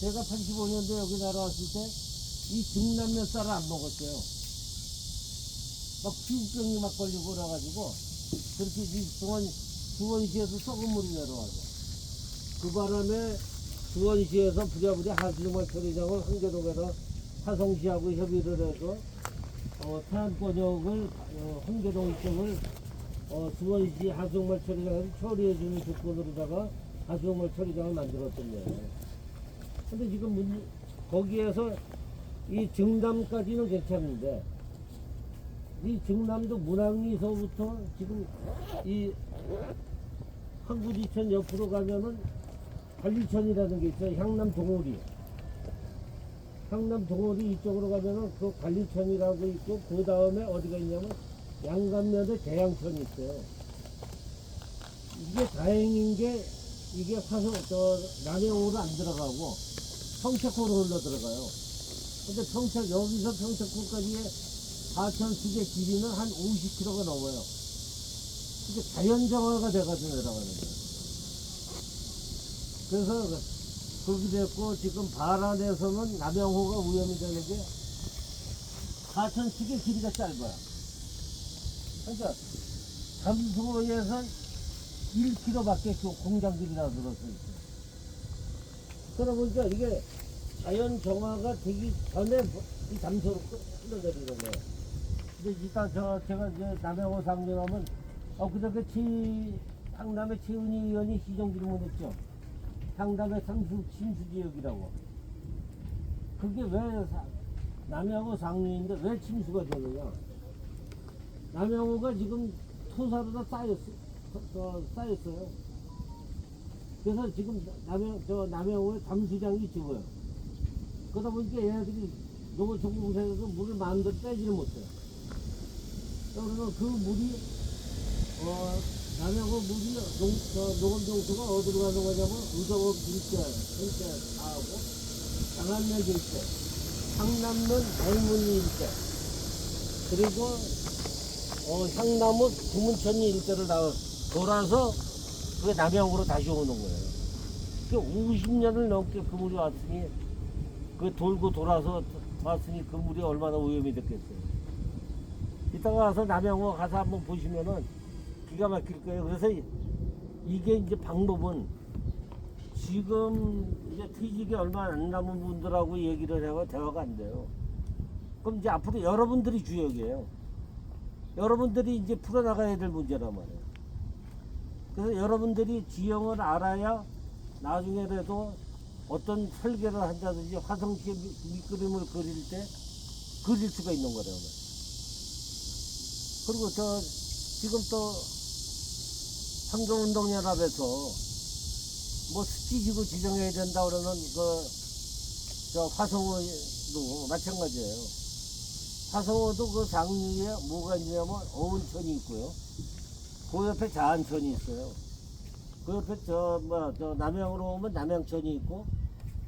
제가 85년도에 여기 날아왔을 때 이 등남면 쌀을 안 먹었어요. 막 피부병이 막 걸리고 그래가지고 그렇게 이 수원, 수원시에서 썩은 물이 내려와서 그 바람에 수원시에서 부랴부랴 하수정말 처리장을 홍계동에서 화성시하고 협의를 해서 어, 태안권역을 어, 홍계동 이쪽을 어, 수원시 하수정말 처리장에서 처리해주는 조건으로다가 하수정말 처리장을 만들었던 거예요. 근데 지금 문, 거기에서 이 증담까지는 괜찮은데 이 증남도 문항리서부터 지금 이 한구지천 옆으로 가면은 관리천이라는 게 있어요. 향남 동호리. 향남 동호리 이쪽으로 가면은 그 관리천이라고 있고 그 다음에 어디가 있냐면 양감면에 대양천이 있어요. 이게 다행인 게 이게 화성 저 남해오로 안 들어가고 평택호로 흘러 들어가요. 근데 평택 여기서 평택호까지의 하천 수계 길이는 한 50km가 넘어요. 이게 자연정화가 돼가지고 내려가는 거예요. 그래서 그렇게 됐고 지금 발안에서는 남양호가 위험이 되는 게 하천 수계 길이가 짧아요. 그러니까 잠수호에서 1km밖에 그 공장들이라 들어서 있어요. 그러다 보니까 이게 자연 정화가 되기 전에 이 잠수로 흘러내리는 거예요. 근데 일단 저 제가 이제 남해호 상경하면 어 그저께 치 상남의 최은희 의원이 시정 질문했죠. 상남의 상수 침수 지역이라고. 그게 왜 사- 남해하고 상류인데 왜 침수가 되느냐? 남해호가 지금 토사로 다 쌓였어, 어, 쌓였어요. 그래서 지금 남해 저 남해호에 담수장이 죽어요. 그러다 보니까 얘네들이 적응해서 물을 마음대로 빼지를 못해요. 그러면 그 물이 어 남해고 물이 농, 저, 녹음정수가 어디로 가는 거냐면 의정업 일대, 일대 다 하고 장안면 일대, 상남면 대문리 일대, 그리고 어, 향나무 구문천리 일대를 다 돌아서 그게 남양으로 다시 오는 거예요. 그 50년을 넘게 그 물이 왔으니 그 돌고 돌아서 왔으니 그 물이 얼마나 오염이 됐겠어요. 이따가 가서 남양호 가서 한번 보시면은 기가 막힐 거예요. 그래서 이- 이게 이제 방법은 지금 이제 퇴직이 얼마 안 남은 분들하고 얘기를 해가 대화가 안 돼요. 그럼 이제 앞으로 여러분들이 주역이에요. 여러분들이 이제 풀어나가야 될 문제란 말이에요. 그래서 여러분들이 지형을 알아야 나중에라도 어떤 설계를 한다든지 화성시의 미- 밑그림을 그릴 때 그릴 수가 있는 거래요. 그리고 저 지금 또 환경운동연합에서 뭐 수지지구 지정해야 된다 그러는 그 저 화성호도 마찬가지예요. 화성호도 그 상류에 뭐가 있냐면 어운천이 있고요. 그 옆에 자안천이 있어요. 그 옆에 저, 뭐, 저, 남양으로 오면 남양천이 있고,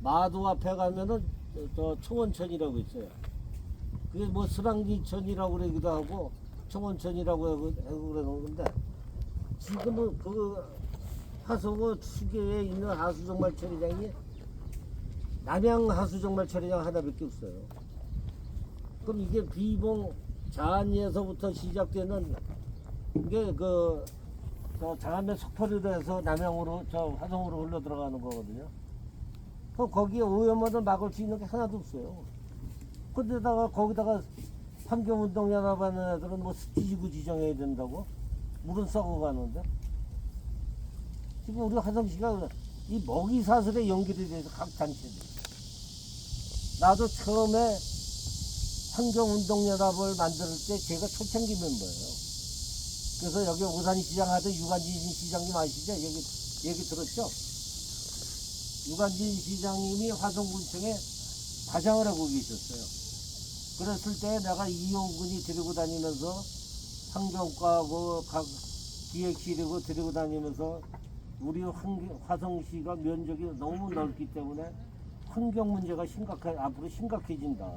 마도 앞에 가면은 저, 저 청원천이라고 있어요. 그게 뭐 스랑기천이라고 그러기도 하고, 청원천이라고 하고 하고 그러는 건데, 지금은 그 하성호 추계에 있는 하수정말 처리장이 남양 하수정말 처리장 하나밖에 없어요. 그럼 이게 비봉 자안리에서부터 시작되는 이게 그, 저 장안면 석포리로 해서 남양으로 저 화성으로 흘러 들어가는 거거든요. 그럼 거기에 오염원을 막을 수 있는 게 하나도 없어요. 근데다가 거기다가 환경운동연합 하는 애들은 뭐 습지지구 지정해야 된다고? 물은 썩어가는데? 지금 우리 화성시가 이 먹이 사슬에 연결이 돼서 각 단체들. 나도 처음에 환경운동연합을 만들 때 제가 초창기 멤버예요. 그래서 여기 오산시장 하던 유관진 시장님 아시죠? 얘기, 얘기 들었죠? 유관진 시장님이 화성군청에 과장을 하고 계셨어요. 그랬을 때 내가 이용군이 데리고 다니면서 환경과하고 각 기획실이고 데리고 다니면서 우리 환경, 화성시가 면적이 너무 넓기 때문에 환경 문제가 심각해, 앞으로 심각해진다.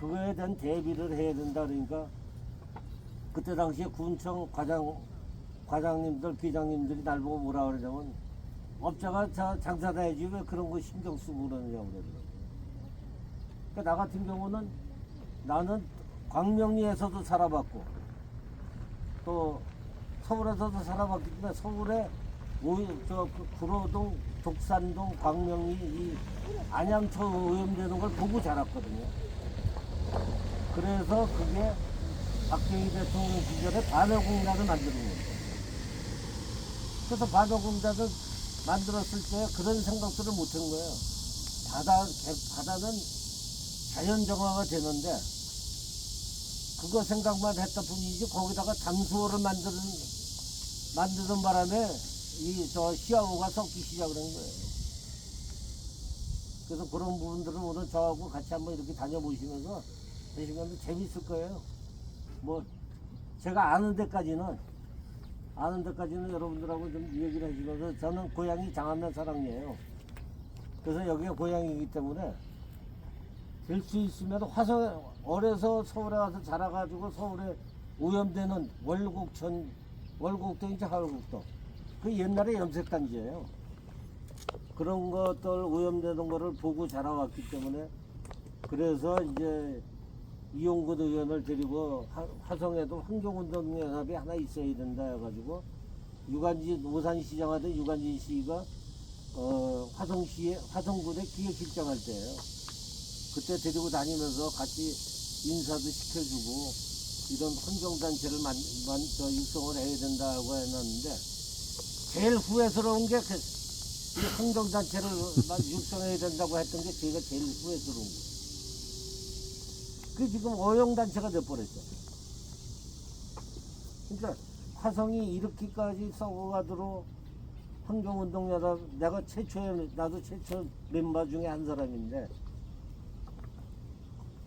그거에 대한 대비를 해야 된다. 그러니까 그때 당시에 군청 과장, 과장님들, 비장님들이 날 보고 뭐라 그러냐면 업자가 자, 장사 다 해야지 왜 그런 거 신경 쓰고 그러느냐고 그러더라고. 그러니까 나 같은 경우는 나는 광명리에서도 살아봤고 또 서울에서도 살아봤기 때문에 서울에 오, 저그 구로동, 독산동, 광명리 이 안양초 오염되는 걸 보고 자랐거든요. 그래서 그게 박정희 대통령 시절에 반어공단을 만드는 거예요. 그래서 반어공단을 만들었을 때 그런 생각들을 못한 거예요. 바다, 개- 바다는 자연 정화가 되는데 그거 생각만 했다 뿐이지 거기다가 담수호를 만드는 만드는 바람에 이 저 시아호가 섞기 시작을 한 거예요. 그래서 그런 부분들을 오늘 저하고 같이 한번 이렇게 다녀보시면서 되시면 재밌을 거예요. 뭐 제가 아는 데까지는 아는 데까지는 여러분들하고 좀 얘기를 해주면서 저는 고향이 장안면 사랑이에요. 그래서 여기가 고향이기 때문에 될 수 있으면 화성에 어려서 서울에 와서 자라가지고 서울에 오염되는 월곡천 월곡동이지 하월곡동 그 옛날에 염색단지예요. 그런 것들 오염되는 거를 보고 자라왔기 때문에 그래서 이제 이용근 의원을 데리고 하- 화성에도 환경운동연합이 하나 있어야 된다 해가지고 유관지 오산시장 하던 유관진 씨가 어, 화성시에 화성군에 기획실장 할 때예요. 그때 데리고 다니면서 같이 인사도 시켜주고 이런 환경단체를 만, 만, 저 육성을 해야 된다고 해놨는데 제일 후회스러운 게 그, 이 환경단체를 만- 육성해야 된다고 했던 게 제가 제일 후회스러운 거예요. 그 지금 어용단체가 돼버렸어. 그러니까 화성이 이렇게까지 썩어가도록 환경운동연합 내가 최초에 나도 최초 멤버 중에 한 사람인데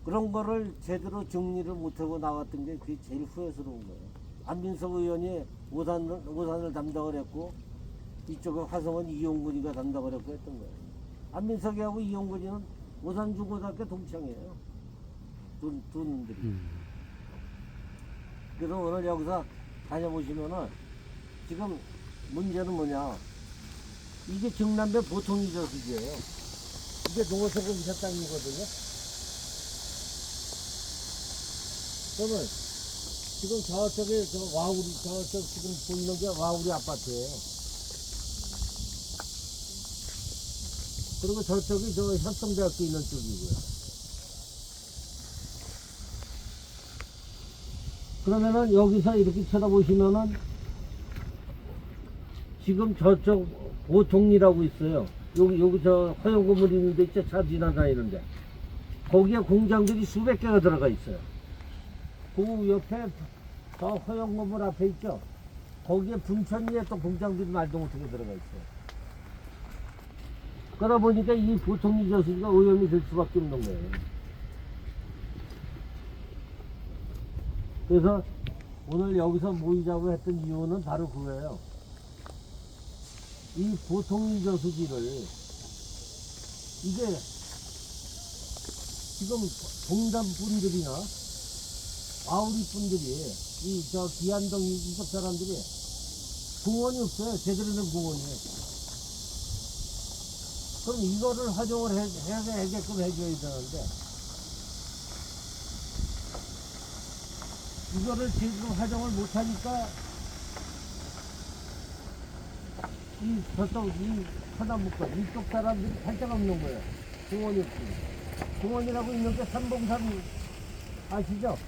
그런 거를 제대로 정리를 못하고 나왔던 게 그게 제일 후회스러운 거예요. 안민석 의원이 오산, 오산을 담당을 했고 이쪽에 화성은 이용근이가 담당을 했고 했던 거예요. 안민석이하고 이용근이는 오산 중고등학교 동창이에요. 두, 두 놈들이. 그래서 오늘 여기서 다녀보시면은 지금 문제는 뭐냐. 이게 경남대 보통 이저수지예요. 이게 농어촌 이사 땅이거든요. 그러면 지금 저쪽에 저 와우리 저쪽 지금 보이는 게 와우리 아파트예요. 그리고 저쪽이 저 협성대학교 있는 쪽이고요. 그러면은 여기서 이렇게 쳐다보시면은 지금 저쪽 보통리라고 있어요. 여기 여기 저 허용 건물 있는데 있죠 차 지나다니는데 거기에 공장들이 수백 개가 들어가 있어요. 그 옆에 저 허용 건물 앞에 있죠. 거기에 분천리에 또 공장들이 말도 못하게 들어가 있어요. 그러다 보니까 이 보통리 저수지가 오염이 될 수밖에 없는 거예요. 그래서 오늘 여기서 모이자고 했던 이유는 바로 그거예요. 이 보통리 저수지를 이게 지금 동담 분들이나 아우리 분들이 이 저 기안동 이쪽 사람들이 공원이 없어요. 제대로 된 공원이. 그럼 이거를 활용을 해, 해야 되게끔 해줘야 되는데 이거를 지금 활용을 못하니까 이 저쪽 이 서남북도 이쪽 사람들이 할 데가 없는 거예요. 공원이 없지. 공원이라고 있는 게 삼봉산 아시죠?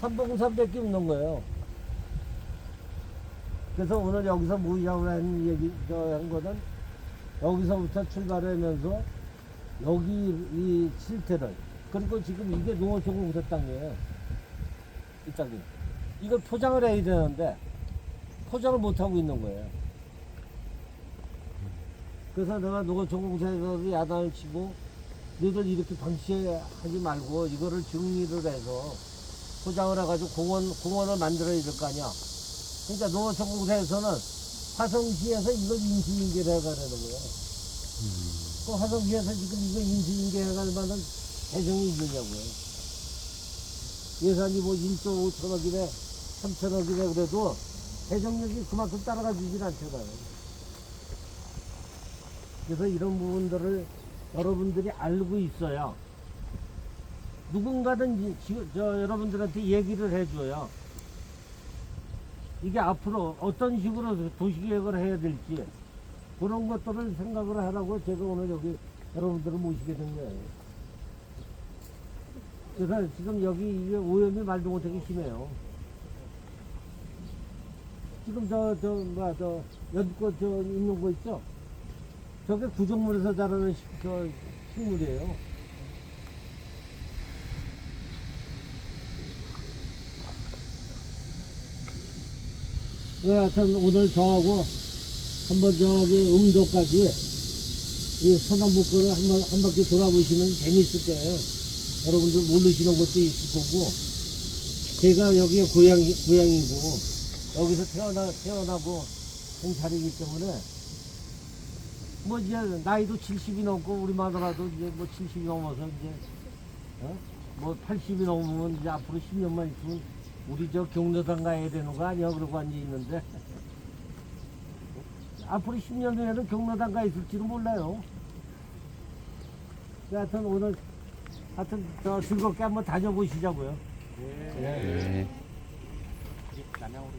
삼봉산밖에 없는 거예요. 그래서 오늘 여기서 모이자고 한 얘기 저한 거는 여기서부터 출발하면서 여기 이 실태를 그리고 지금 이게 농어촌 우대 땅이에요. 이 땅이. 이걸 포장을 해야 되는데 포장을 못 하고 있는 거예요. 그래서 내가 농어촌공사에서 야단을 치고 너희들 이렇게 방치하지 말고 이거를 정리를 해서 포장을 해가지고 공원 공원을 만들어야 될 거 아니야. 그러니까 농어촌공사에서는 화성시에서 이걸 인수인계를 해가라는 거예요. 그 화성시에서 지금 이거 인수인계 해갈 만한 재정이 있느냐고요. 예산이 뭐 1조 5천억이래, 3천억이래 그래도 재정력이 그만큼 따라가 주질 않잖아요. 그래서 이런 부분들을 여러분들이 알고 있어야 누군가든 이- 지- 저 여러분들한테 얘기를 해줘요. 이게 앞으로 어떤 식으로 도시계획을 해야 될지 그런 것들을 생각을 하라고 제가 오늘 여기 여러분들을 모시게 된 거예요. 그래서 지금 여기 오염이 말도 못하게 심해요. 지금 저, 저, 뭐야, 저, 연꽃 저 있는 거 있죠? 저게 구정물에서 자라는 식, 저 식물이에요. 네, 하여튼 오늘 저하고 한번 저기 음도까지 이 소나무 거를 한, 번- 한 바퀴 돌아보시면 재미있을 거예요. 여러분들 모르시는 것도 있을 거고, 제가 여기에 고향이, 고향이고, 여기서 태어나, 태어나고 한 자리이기 때문에, 뭐 이제 나이도 70이 넘고, 우리 마누라도 이제 뭐 70이 넘어서 이제, 어? 뭐 80이 넘으면 이제 앞으로 10년만 있으면 우리 저 경로당 가야 되는 거 아니야? 그러고 앉아 있는데. 앞으로 10년 후에는 경로당 가 있을지도 몰라요. 하여튼 오늘 하여튼 저 즐겁게 한번 다녀보시자고요. 네. 남양으로